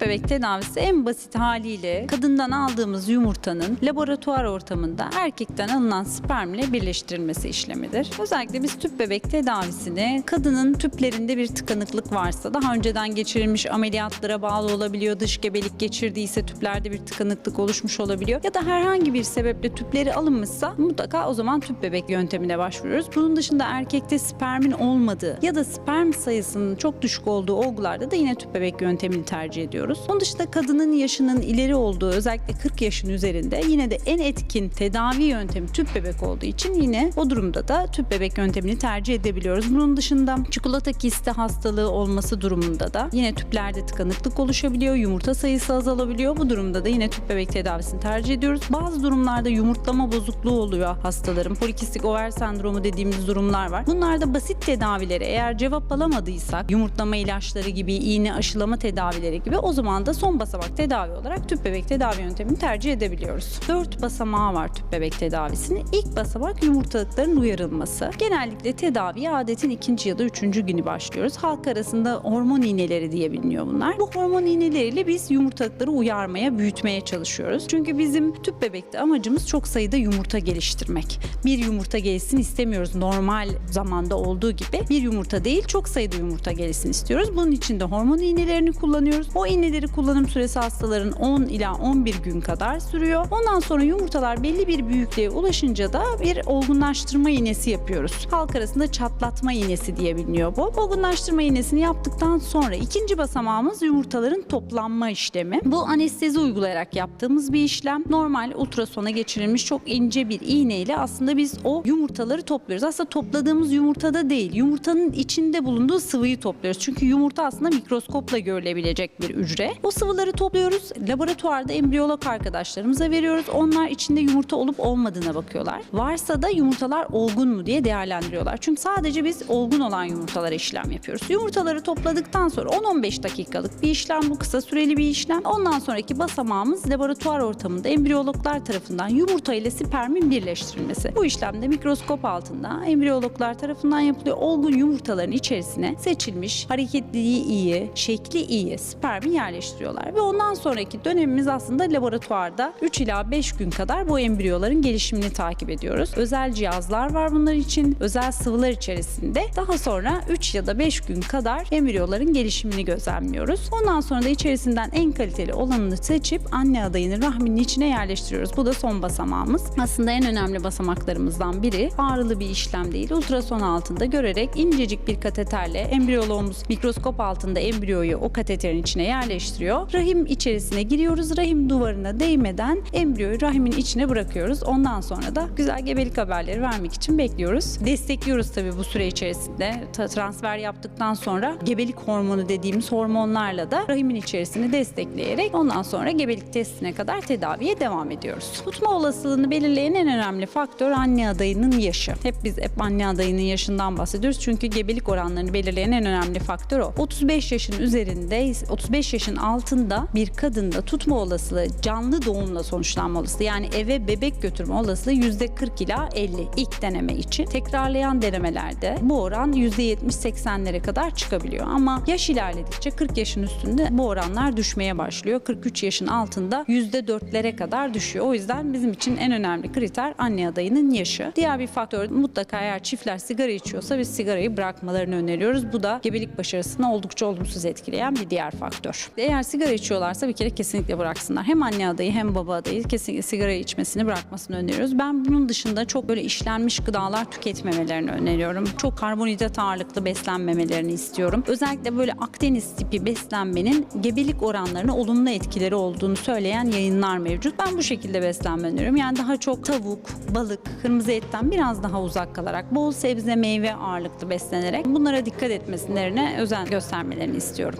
bebek tedavisi en basit haliyle kadından aldığımız yumurtanın laboratuvar ortamında erkekten alınan spermle birleştirilmesi işlemidir. Özellikle biz tüp bebek tedavisini kadının tüplerinde bir tıkanıklık varsa daha önceden geçirilmiş ameliyatlara bağlı olabiliyor. Dış gebelik geçirdiyse tüplerde bir tıkanıklık oluşmuş olabiliyor. Ya da herhangi bir sebeple tüpleri alınmışsa mutlaka o zaman tüp bebek yöntemine başvuruyoruz. Bunun dışında erkekte spermin olmadığı ya da sperm sayısının çok düşük olduğu olgularda da yine tüp bebek yöntemini tercih ediyoruz. Onun dışında kadının yaşının ileri olduğu özellikle 40 yaşın üzerinde yine de en etkin tedavi yöntemi tüp bebek olduğu için yine o durumda da tüp bebek yöntemini tercih edebiliyoruz. Bunun dışında çikolata kisti hastalığı olması durumunda da yine tüplerde tıkanıklık oluşabiliyor, yumurta sayısı azalabiliyor. Bu durumda da yine tüp bebek tedavisini tercih ediyoruz. Bazı durumlarda yumurtlama bozukluğu oluyor hastaların. Polikistik over sendromu dediğimiz durumlar var. Bunlarda basit tedavileri eğer cevap alamadıysak yumurtlama ilaçları gibi, iğne aşılama tedavileri gibi o zaman da son basamak tedavi olarak tüp bebek tedavi yöntemini tercih edebiliyoruz. Dört basamağı var tüp bebek tedavisinin. İlk basamak yumurtalıkların uyarılması. Genellikle tedaviye adetin ikinci ya da üçüncü günü başlıyoruz. Halk arasında hormon iğneleri diye biliniyor bunlar. Bu hormon iğneleriyle biz yumurtalıkları uyarmaya, büyütmeye çalışıyoruz. Çünkü bizim tüp bebekte amacımız çok sayıda yumurta geliştirmek. Bir yumurta gelişsin istemiyoruz normal zamanda olduğu gibi. Bir yumurta değil çok sayıda yumurta gelişsin istiyoruz. Bunun için de hormon iğnelerini kullanıyoruz. O iğneleri kullanım süresi hastaların 10 ila 11 gün kadar sürüyor. Ondan sonra yumurtalar belli bir büyüklüğe ulaşınca da bir olgunlaştırma iğnesi yapıyoruz. Halk arasında çatlatma iğnesi diye biliniyor bu. Olgunlaştırma iğnesini yaptıktan sonra ikinci basamağımız yumurtaların toplanma işlemi. Bu anestezi uygulayarak yaptığımız bir işlem. Normal ultrasona geçirilmiş çok ince bir iğne ile aslında biz o yumurtaları topluyoruz. Aslında topladığımız yumurtada değil, yumurtanın içinde bulunduğu sıvıyı topluyoruz. Çünkü yumurta aslında mikroskopla görülebilecek bir hücre. O sıvıları topluyoruz. Laboratuvarda embriyolog arkadaşlarımıza veriyoruz. Onlar içinde yumurta olup olmadığına bakıyorlar. Varsa da yumurtalar olgun mu diye değerlendiriyorlar. Çünkü sadece biz olgun olan yumurtalara işlem yapıyoruz. Yumurtaları topladıktan sonra 10-15 dakikalık bir işlem bu kısa süreli bir işlem. Ondan sonraki basamağımız laboratuvar ortamında embriyologlar tarafından yumurta ile spermin birleştirilmesi. Bu işlemde mikroskop altında embriyologlar tarafından yapılıyor. Olgun yumurtaların içerisine seçilmiş hareketliliği iyi, şekli iyi spermi yerleştiriyorlar ve ondan sonraki dönemimiz aslında laboratuvarda 3 ila 5 gün kadar bu embriyoların gelişimini takip ediyoruz. Özel cihazlar var bunlar için. Özel sıvılar içerisinde daha sonra 3 ya da 5 gün kadar embriyoların gelişimini gözlemliyoruz. Ondan sonra da içerisinden en kaliteli olanını seçip anne adayını rahminin içine yerleştiriyoruz. Bu da son basamağımız. Aslında en önemli basamaklarımızdan biri ağrılı bir işlem değil. Ultrason altında görerek incecik bir kateterle embriyoloğumuz mikroskop altında embriyoyu o kateterin içine yerleştiriyor. Rahim içerisine giriyoruz. Rahim duvarına değmeden embriyoyu rahimin içine bırakıyoruz. Ondan sonra da güzel gebelik haberleri vermek için bekliyoruz. Destekliyoruz tabii bu süre içerisinde. Transfer yaptıktan sonra gebelik hormonu dediğimiz hormonlarla da rahimin içerisini destekleyerek ondan sonra gebelik testine kadar tedaviye devam ediyoruz. Tutma olasılığını belirleyen en önemli faktör anne adayının yaşı. Hep biz hep anne adayının yaşından bahsediyoruz. Çünkü gebelik oranlarını belirleyen en önemli faktör o. 35 yaşın üzerinde, 35 yaşın altında bir kadında tutma olasılığı canlı doğumla sonuçlanma olasılığı yani eve bebek götürme olasılığı %40 ila 50 ilk deneme için. Tekrarlayan denemelerde bu oran %70-80'lere kadar çıkabiliyor. Ama yaş ilerledikçe 40 yaşın üstünde bu oranlar düşmeye başlıyor. 43 yaşın altında %4'lere kadar düşüyor. O yüzden bizim için en önemli kriter anne adayının yaşı. Diğer bir faktör mutlaka eğer çiftler sigara içiyorsa biz sigarayı bırakmalarını öneriyoruz. Bu da gebelik başarısını oldukça olumsuz etkileyen bir diğer faktör. Eğer sigara içiyorlarsa bir kere kesinlikle bıraksınlar. Hem anne adayı hem baba adayı kesinlikle sigara içmesini bırakmasını öneriyoruz. Ben bunun dışında çok böyle işlenmiş gıdalar tüketmemelerini öneriyorum. Çok karbonhidrat ağırlıklı beslenmemelerini istiyorum. Özellikle böyle Akdeniz tipi beslenmenin gebelik oranlarına olumlu etkileri olduğunu söyleyen yayınlar mevcut. Ben bu şekilde beslenme. Yani daha çok tavuk, balık, kırmızı etten biraz daha uzak kalarak, bol sebze, meyve ağırlıklı beslenerek bunlara dikkat etmelerine özen göstermelerini istiyorum.